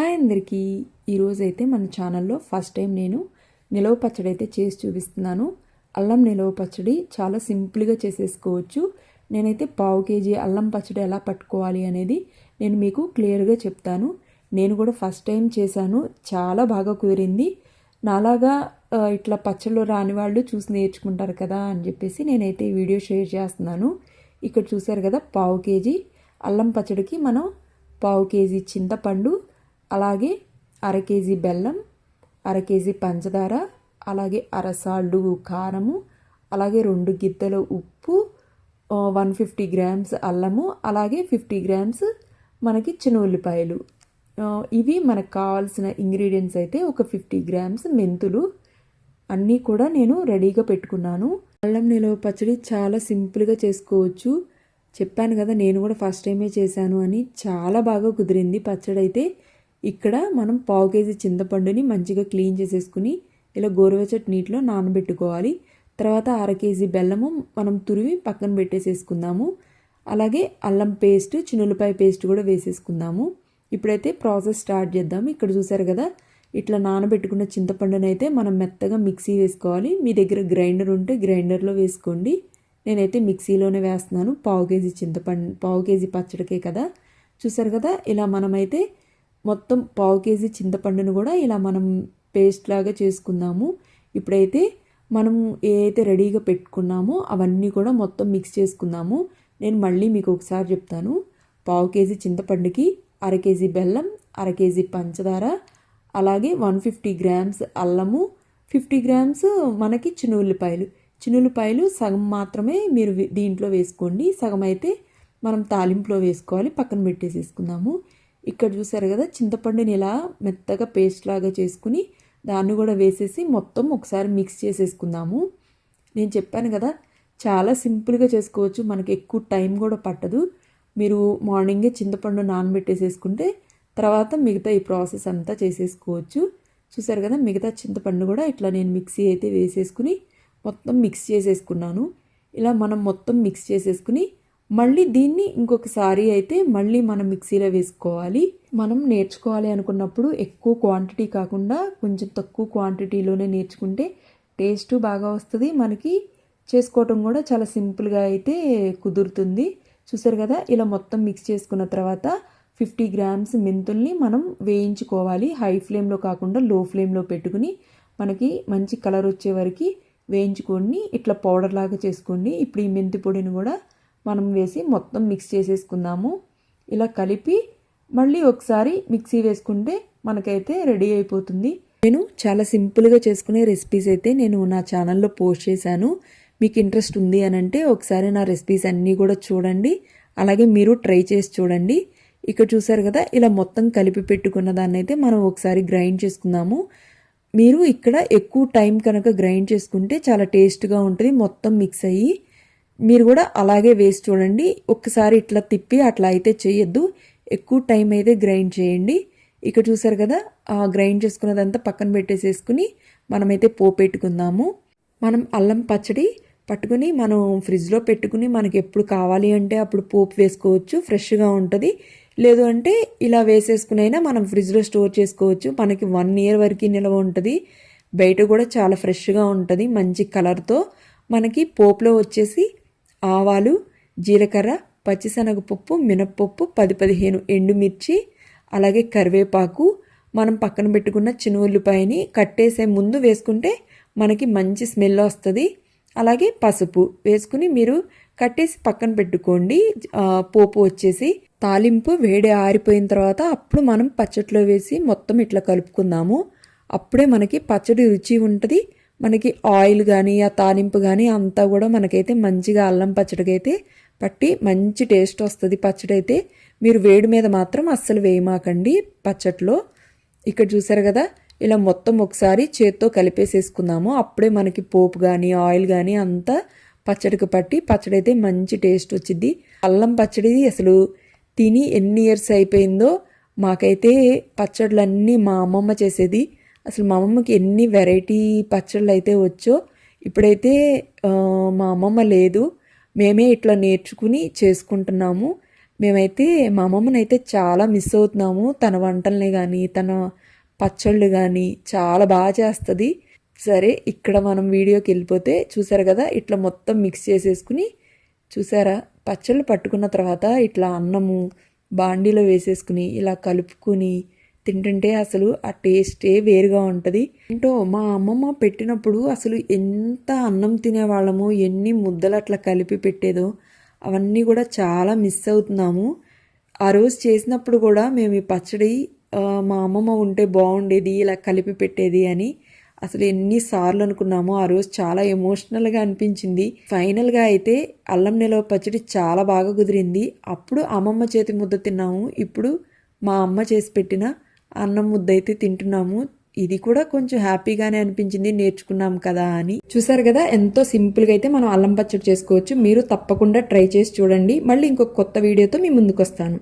Hi అందరికీ. ఈరోజైతే మన ఛానల్లో ఫస్ట్ టైం నేను నిలవ పచ్చడి అయితే చేసి చూపిస్తున్నాను. అల్లం నిలవ పచ్చడి చాలా సింపుల్గా చేసేసుకోవచ్చు. నేనైతే పావు కేజీ అల్లం పచ్చడి ఎలా పట్టుకోవాలి అనేది నేను మీకు క్లియర్గా చెప్తాను. నేను కూడా ఫస్ట్ టైం చేశాను. చాలా బాగా కుదిరింది. నాలాగా ఇట్లా పచ్చళ్ళు రాని వాళ్ళు చూసి నేర్చుకుంటారు కదా అని చెప్పేసి నేనైతే వీడియో షేర్ చేస్తున్నాను. ఇక్కడ చూశారు కదా పావు కేజీ అల్లం పచ్చడికి మనం పావు కేజీ చింతపండు అలాగే అర కేజీ బెల్లం అర కేజీ పంచదార అలాగే అరసాళ్ళు కారము అలాగే రెండు గిద్దెల ఉప్పు వన్ ఫిఫ్టీ గ్రామ్స్ అల్లము అలాగే ఫిఫ్టీ గ్రామ్స్ మనకి చిన్న ఉల్లిపాయలు. ఇవి మనకు కావాల్సిన ఇంగ్రీడియంట్స్ అయితే ఒక ఫిఫ్టీ గ్రామ్స్ మెంతులు. అన్నీ కూడా నేను రెడీగా పెట్టుకున్నాను. అల్లం నిలవ పచ్చడి చాలా సింపుల్గా చేసుకోవచ్చు. చెప్పాను కదా నేను కూడా ఫస్ట్ టైమే చేశాను అని. చాలా బాగా కుదిరింది పచ్చడి అయితే ఇక్కడ మనం పావు కేజీ చింతపండుని మంచిగా క్లీన్ చేసేసుకుని ఇలా గోరువెచ్చటి నీటిలో నానబెట్టుకోవాలి. తర్వాత అర కేజీ బెల్లము మనం తురివి పక్కన పెట్టేసేసుకుందాము. అలాగే అల్లం పేస్ట్ చిన్నులపాయ పేస్ట్ కూడా వేసేసుకుందాము. ఇప్పుడైతే ప్రాసెస్ స్టార్ట్ చేద్దాము ఇక్కడ చూసారు కదా ఇట్లా నానబెట్టుకున్న చింతపండుని అయితే మనం మెత్తగా మిక్సీ వేసుకోవాలి. మీ దగ్గర గ్రైండర్ ఉంటే గ్రైండర్లో వేసుకోండి. నేనైతే మిక్సీలోనే వేస్తున్నాను. పావు కేజీ చింతపండు పావు కేజీ పచ్చడికే కదా. చూసారు కదా ఇలా మనమైతే మొత్తం పావు కేజీ చింతపండును కూడా ఇలా మనం పేస్ట్ లాగా చేసుకుందాము. ఇప్పుడైతే మనం ఏ రెడీగా పెట్టుకున్నామో అవన్నీ కూడా మొత్తం మిక్స్ చేసుకుందాము. నేను మళ్ళీ మీకు ఒకసారి చెప్తాను. పావు కేజీ చింతపండుకి అర కేజీ బెల్లం అర కేజీ పంచదార అలాగే వన్ ఫిఫ్టీ గ్రామ్స్ అల్లము ఫిఫ్టీ గ్రామ్స్ మనకి చినుల్లిపాయలు. చినుల్లిపాయలు సగం మాత్రమే మీరు దీంట్లో వేసుకోండి. సగం అయితే మనం తాలింపులో వేసుకోవాలి. పక్కన పెట్టేసేసుకుందాము. ఇక్కడ చూసారు కదా చింతపండుని ఇలా మెత్తగా పేస్ట్ లాగా చేసుకుని దాన్ని కూడా వేసేసి మొత్తం ఒకసారి మిక్స్ చేసేసుకుందాము. నేను చెప్పాను కదా చాలా సింపుల్గా చేసుకోవచ్చు మనకి ఎక్కువ టైం కూడా పట్టదు. మీరు మార్నింగే చింతపండు నానబెట్టేసేసుకుంటే తర్వాత మిగతా ఈ ప్రాసెస్ అంతా చేసేసుకోవచ్చు. చూసారు కదా మిగతా చింతపండు కూడా ఇట్లా నేను మిక్సీ అయితే వేసేసుకుని మొత్తం మిక్స్ చేసేసుకున్నాను. ఇలా మనం మొత్తం మిక్స్ చేసేసుకుని మళ్ళీ దీన్ని ఇంకొకసారి అయితే మళ్ళీ మనం మిక్సీలో వేసుకోవాలి. మనం నేర్చుకోవాలి అనుకున్నప్పుడు ఎక్కువ క్వాంటిటీ కాకుండా కొంచెం తక్కువ క్వాంటిటీలోనే నేర్చుకుంటే టేస్ట్ బాగా వస్తుంది. మనకి చేసుకోవటం కూడా చాలా సింపుల్గా అయితే కుదురుతుంది. చూసారు కదా ఇలా మొత్తం మిక్స్ చేసుకున్న తర్వాత ఫిఫ్టీ గ్రామ్స్ మెంతుల్ని మనం వేయించుకోవాలి. హై ఫ్లేమ్లో కాకుండా లో ఫ్లేమ్లో పెట్టుకుని మనకి మంచి కలర్ వచ్చే వరకు వేయించుకొని ఇట్లా పౌడర్ లాగా చేసుకోండి. ఇప్పుడు ఈ మెంతి పొడిని కూడా మనం వేసి మొత్తం మిక్స్ చేసేసుకుందాము. ఇలా కలిపి మళ్ళీ ఒకసారి మిక్సీ వేసుకుంటే మనకైతే రెడీ అయిపోతుంది. నేను చాలా సింపుల్గా చేసుకునే రెసిపీస్ అయితే నేను నా ఛానల్లో పోస్ట్ చేశాను. మీకు ఇంట్రెస్ట్ ఉంది అని అంటే ఒకసారి నా రెసిపీస్ అన్నీ కూడా చూడండి. అలాగే మీరు ట్రై చేసి చూడండి. ఇక్కడ చూసారు కదా ఇలా మొత్తం కలిపి పెట్టుకున్న దాన్ని అయితే మనం ఒకసారి గ్రైండ్ చేసుకుందాము. మీరు ఇక్కడ ఎక్కువ టైం కనుక గ్రైండ్ చేసుకుంటే చాలా టేస్ట్గా ఉంటుంది మొత్తం మిక్స్ అయ్యి. మీరు కూడా అలాగే వేసి చూడండి. ఒక్కసారి ఇట్లా తిప్పి అట్లా అయితే చేయొద్దు. ఎక్కువ టైం అయితే గ్రైండ్ చేయండి. ఇక్కడ చూసారు కదా ఆ గ్రైండ్ చేసుకున్నదంతా పక్కన పెట్టేసేసుకుని మనమైతే పోపు పెట్టుకుందాము. మనం అల్లం పచ్చడి పట్టుకుని మనం ఫ్రిడ్జ్లో పెట్టుకుని మనకి ఎప్పుడు కావాలి అంటే అప్పుడు పోపు వేసుకోవచ్చు ఫ్రెష్గా ఉంటుంది. లేదు అంటే ఇలా వేసేసుకునైనా మనం ఫ్రిడ్జ్లో స్టోర్ చేసుకోవచ్చు. మనకి వన్ ఇయర్ వరకు నిల్వ ఉంటుంది. బయట కూడా చాలా ఫ్రెష్గా ఉంటుంది మంచి కలర్తో. మనకి పోపులో వచ్చేసి ఆవాలు జీలకర్ర పచ్చిశనగపప్పు మినప్పప్పు పది పదిహేను ఎండుమిర్చి అలాగే కరివేపాకు. మనం పక్కన పెట్టుకున్న చిన్న ఉల్లిపాయని కట్టేసే ముందు వేసుకుంటే మనకి మంచి స్మెల్ వస్తుంది. అలాగే పసుపు వేసుకుని మీరు కట్టేసి పక్కన పెట్టుకోండి. పోపు వచ్చేసి తాలింపు వేడి ఆరిపోయిన తర్వాత అప్పుడు మనం పచ్చట్లో వేసి మొత్తం ఇట్లా కలుపుకుందాము. అప్పుడే మనకి పచ్చడి రుచి ఉంటుంది. మనకి ఆయిల్ కానీ ఆ తాలింపు కానీ అంతా కూడా మనకైతే మంచిగా అల్లం పచ్చడికి అయితే పట్టి మంచి టేస్ట్ వస్తుంది పచ్చడి అయితే మీరు వేడి మీద మాత్రం అస్సలు వేయమాకండి పచ్చట్లో. ఇక్కడ చూసారు కదా ఇలా మొత్తం ఒకసారి చేత్తో కలిపేసేసుకుందాము. అప్పుడే మనకి పోపు కానీ ఆయిల్ కానీ అంతా పచ్చడికి పట్టి పచ్చడి అయితే మంచి టేస్ట్ వచ్చింది అల్లం పచ్చడి అసలు తిని ఎన్ని ఇయర్స్ అయిపోయిందో మాకైతే పచ్చళ్ళన్నీ మా అమ్మమ్మ చేసేది. అసలు మా అమ్మమ్మకి ఎన్ని వెరైటీ పచ్చళ్ళు అయితే వచ్చో ఇప్పుడైతే మా అమ్మమ్మ లేదు. మేమే ఇట్లా నేర్చుకుని చేసుకుంటున్నాము. మేమైతే మా అమ్మమ్మని అయితే చాలా మిస్ అవుతున్నాము. తన వంటల్ని కానీ తన పచ్చళ్ళు కానీ చాలా బాగా చేస్తుంది. సరే ఇక్కడ మనం వీడియోకి వెళ్ళిపోతే చూసారు కదా ఇట్లా మొత్తం మిక్స్ చేసేసుకుని చూసారా? పచ్చళ్ళు పట్టుకున్న తర్వాత ఇట్లా అన్నము బాండీలో వేసేసుకుని ఇలా కలుపుకుని తింటుంటే అసలు ఆ టేస్టే వేరుగా ఉంటుంది. ఏంటో మా అమ్మమ్మ పెట్టినప్పుడు అసలు ఎంత అన్నం తినేవాళ్ళము ఎన్ని ముద్దలు అట్లా కలిపి పెట్టేదో అవన్నీ కూడా చాలా మిస్ అవుతున్నాము. ఆ రోజు చేసినప్పుడు కూడా మేము ఈ పచ్చడి మా అమ్మమ్మ ఉంటే బాగుండేది ఇలా కలిపి పెట్టేది అని అసలు ఎన్నిసార్లు అనుకున్నామో ఆ రోజు చాలా ఎమోషనల్గా అనిపించింది. ఫైనల్గా అయితే అల్లం నిలవ పచ్చడి చాలా బాగా కుదిరింది. అప్పుడు అమ్మమ్మ చేతి ముద్ద తిన్నాము. ఇప్పుడు మా అమ్మ చేసి పెట్టిన అన్నం ముద్ద అయితే తింటున్నాము. ఇది కూడా కొంచెం హ్యాపీగానే అనిపించింది. నేర్చుకున్నాం కదా అని. చూసారు కదా ఎంతో సింపుల్గా అయితే మనం అల్లం పచ్చడి చేసుకోవచ్చు. మీరు తప్పకుండా ట్రై చేసి చూడండి. మళ్ళీ ఇంకొక కొత్త వీడియోతో మీ ముందుకు వస్తాను